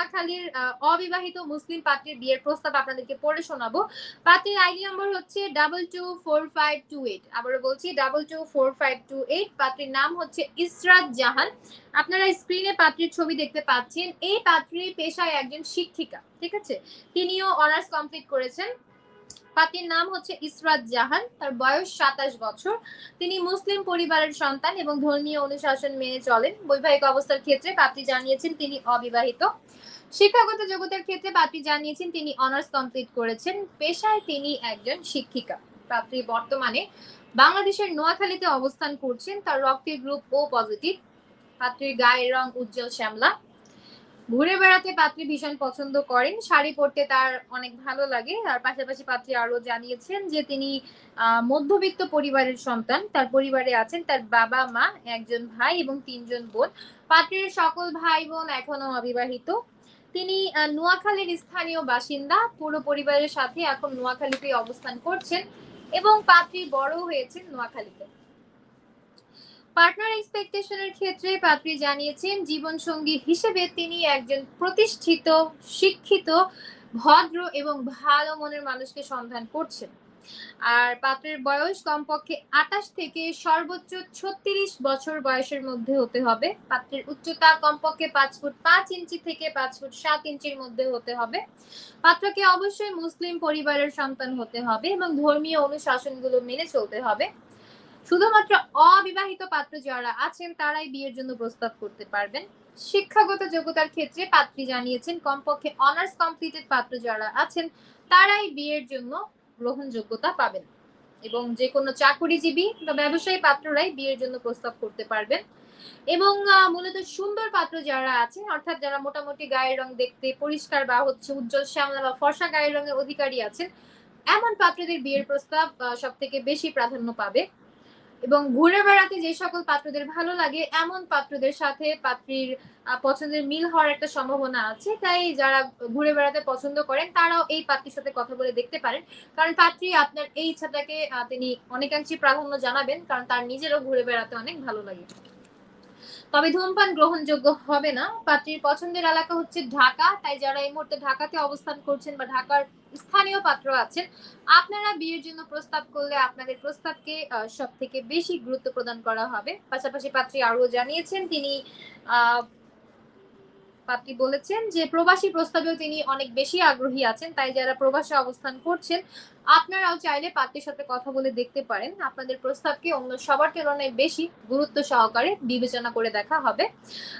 নোয়াখালীর অবিবাহিত মুসলিম পাত্রের বিয়ের প্রস্তাব আপনাদেরকে পড়ে শোনাবো। পাত্রের আইডি নম্বর হচ্ছে double two four five two eight আবারও বলছি double two four five two eight পাত্রের নাম হচ্ছে ইসরাত জাহান। আপনারা স্ক্রিনে পাত্রের ছবি দেখতে পাচ্ছেন। এই পাত্রী পেশায় একজন শিক্ষিকা, ঠিক আছে? তিনিও অনার্স কমপ্লিট করেছেন। পাত্রীর নাম হচ্ছে ইসরাত জাহান, তার বয়স সাতাশ বছর। তিনি মুসলিম পরিবারের সন্তান এবং ধর্মীয় অনুশাসন মেনে চলেন। বৈবাহিক অবস্থার ক্ষেত্রে পাত্রী জানিয়েছেন তিনি অবিবাহিত। শিক্ষাগত জগতের ক্ষেত্রে পাত্রী জানিয়েছেন তিনি অনার্স কমপ্লিট করেছেন। পেশায় তিনি একজন শিক্ষিকা। পাত্রী বর্তমানে বাংলাদেশের নোয়াখালীতে অবস্থান করছেন। তার রক্তের গ্রুপ ও পজিটিভ। পাত্রীর গায়ের রং উজ্জ্বল শ্যামলা। ঘুরে বেড়াতে পাত্রী ভীষণ পছন্দ করেন। শাড়ি পরতে তার অনেক ভালো লাগে। আর পাশাপাশি পাত্রী আরও জানিয়েছেন যে তিনি মধ্যবিত্ত পরিবারের সন্তান। তার পরিবারে আছেন তার বাবা মা, একজন ভাই এবং তিনজন বোন। পাত্রীর সকল ভাই বোন এখনও অবিবাহিত। তিনি নোয়াখালীর স্থানীয় বাসিন্দা। পুরো পরিবারের সাথে এখন নোয়াখালীতে অবস্থান করছেন এবং পাত্রী বড় হয়েছেন নোয়াখালীতে। পার্টনার এক্সপেকটেশনের ক্ষেত্রে পাত্রী জানিয়েছেন, জীবনসঙ্গী হিসেবে তিনি একজন প্রতিষ্ঠিত, শিক্ষিত, ভদ্র এবং ভালো মনের মানুষকে সন্ধান করছেন। আর পাত্রের বয়স কমপক্ষে আঠাশ থেকে সর্বোচ্চ ছত্রিশ বছর বয়সের মধ্যে হতে হবে। পাত্রের উচ্চতা কমপক্ষে পাঁচ ফুট পাঁচ ইঞ্চি থেকে পাঁচ ফুট সাত ইঞ্চির মধ্যে হতে হবে। পাত্রকে অবশ্যই মুসলিম পরিবারের সন্তান হতে হবে এবং ধর্মীয় অনুশাসনগুলো মেনে চলতে হবে। শুধুমাত্র অবিবাহিত পাত্র যারা আছেন, তারাই বিয়ের জন্য প্রস্তাব করতে পারবেন। শিক্ষাগত যোগ্যতার ক্ষেত্রে পাত্রী জানিয়েছেন, কমপক্ষে অনার্স কমপ্লিটেড পাত্র যারা আছেন, তারাই বিয়ের জন্য গ্রহণযোগ্যতা পাবেন। এবং যে কোনো চাকুরিজীবী বা ব্যবসায়ী পাত্ররাই বিয়ের জন্য প্রস্তাব করতে পারবেন। এবং মূলত সুন্দর পাত্র যারা আছেন, অর্থাৎ যারা মোটামুটি গায়ের রং দেখতে পরিষ্কার বা হচ্ছে উজ্জ্বল শ্যামলা বা ফর্সা গায়ের রঙের অধিকারী আছেন, এমন পাত্রদের বিয়ের প্রস্তাব সব থেকে বেশি প্রাধান্য পাবে। এবং ঘুরে বেড়াতে যে সকল পাত্রদের ভালো লাগে, এমন পাত্রদের সাথে পাত্রীর পছন্দের মিল হওয়ার একটা সম্ভাবনা আছে। তাই যারা ঘুরে বেড়াতে পছন্দ করেন, তারাও এই পাত্রীর সাথে কথা বলে দেখতে পারেন। কারণ পাত্রী আপনার এই ইচ্ছাটাকে তিনি অনেকাংশে প্রাধান্য জানাবেন, কারণ তার নিজেরও ঘুরে বেড়াতে অনেক ভালো লাগে। তবে ধূমপান গ্রহণযোগ্য হবে না। পাত্রীর পছন্দের এলাকা হচ্ছে ঢাকা তাই যারা এই মুহূর্তে ঢাকাতে অবস্থান করছেন বা ঢাকার স্থানীয় পাত্র আছেন আপনারা বিয়ের জন্য প্রস্তাব করলে আপনাদের প্রস্তাবকে সব থেকে বেশি গুরুত্ব প্রদান করা হবে। পাশাপাশি পাত্রী আরও জানিয়েছেন তিনি আহ, পাত্রী বলেছেন যে প্রবাসী প্রস্তাবেও তিনি অনেক বেশি আগ্রহী আছেন, তাই যারা প্রবাসে অবস্থান করছেন, আপনারাও চাইলে পাত্রীর সাথে কথা বলে দেখতে পারেন। আপনাদের প্রস্তাবকে অন্য সবার তুলনায় বেশি গুরুত্ব সহকারে বিবেচনা করে দেখা হবে।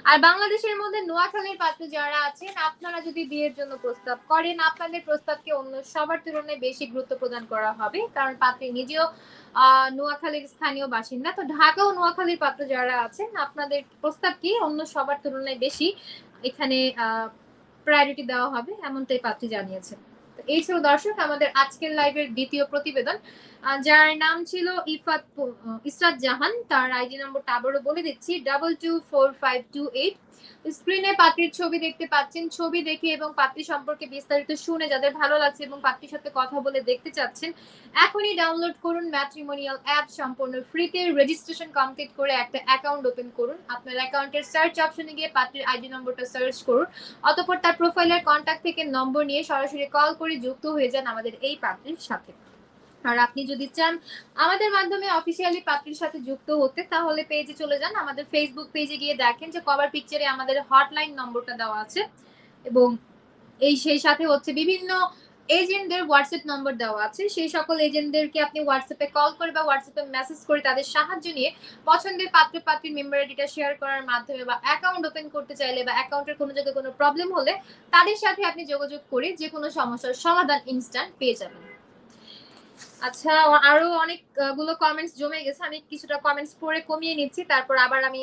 আর বাংলাদেশের মধ্যে নোয়াখালীর পাত্র যারা আছেন, আপনারা যদি বিয়ের জন্য প্রস্তাব করেন, আপনাদের প্রস্তাবকে অন্য সবার তুলনায় বেশি গুরুত্ব প্রদান করা হবে, কারণ পাত্রী নিজেও নোয়াখালীর স্থানীয় বাসিন্দা। তো ঢাকা ও নোয়াখালীর পাত্র যারা আছেন, আপনাদের প্রস্তাবকে অন্য সবার তুলনায় বেশি এখানে প্রায়োরিটি দেওয়া হবে এমনটাই পাত্রী জানিয়েছেন। এই ছিল দর্শক, আমাদের আজকের লাইভের দ্বিতীয় প্রতিবেদন। যার নাম ছিল ইফাত ইসরাত জাহান। তার আইডি নম্বরটা আবারও বলে দিচ্ছি double two four five two eight স্ক্রিনে পাত্রীর ছবি দেখতে পাচ্ছেন। ছবি দেখে এবং পাত্রী সম্পর্কে বিস্তারিত শুনে যাদের ভালো লাগছে এবং পাত্রীর সাথে কথা বলে দেখতে চাচ্ছেন, এখনই ডাউনলোড করুন ম্যাট্রিমোনিয়াল অ্যাপ সম্পূর্ণ ফ্রিতে রেজিস্ট্রেশন কমপ্লিট করে একটা অ্যাকাউন্ট ওপেন করুন। আপনার অ্যাকাউন্টের সার্চ অপশনে গিয়ে পাত্রীর আইডি নম্বরটা সার্চ করুন। অতঃপর তার প্রোফাইলের কন্ট্যাক্ট থেকে নম্বর নিয়ে সরাসরি কল করে যুক্ত হয়ে যান আমাদের এই পাত্রীর সাথে। আর আপনি যদি চান আমাদের মাধ্যমে অফিসিয়ালি পাত্রীর সাথে যুক্ত হতে, তাহলে পেজে চলে যান। আমাদের ফেসবুক পেজে গিয়ে দেখেন যে কভার পিকচারে আমাদের হটলাইন নম্বরটা দেওয়া আছে এবং এই সেই সাথে হচ্ছে বিভিন্ন এজেন্টদের হোয়াটসঅ্যাপ নম্বর দেওয়া আছে। সেই সকল এজেন্টদেরকে আপনি হোয়াটসঅ্যাপে কল করে বা হোয়াটসঅ্যাপে মেসেজ করে তাদের সাহায্য নিয়ে পছন্দের পাত্র পাত্রীর মেম্বার আইডিটা শেয়ার করার মাধ্যমে বা অ্যাকাউন্ট ওপেন করতে চাইলে বা অ্যাকাউন্টের কোনো জায়গায় কোনো প্রবলেম হলে তাদের সাথে আপনি যোগাযোগ করে যে কোনো সমস্যার সমাধান ইনস্ট্যান্ট পেয়ে যাবেন। আচ্ছা আরও অনেকগুলো কমেন্টস জমে গেছে। আমি কিছুটা কমেন্টস পড়ে কমিয়ে নিচ্ছি, তারপর আবার আমি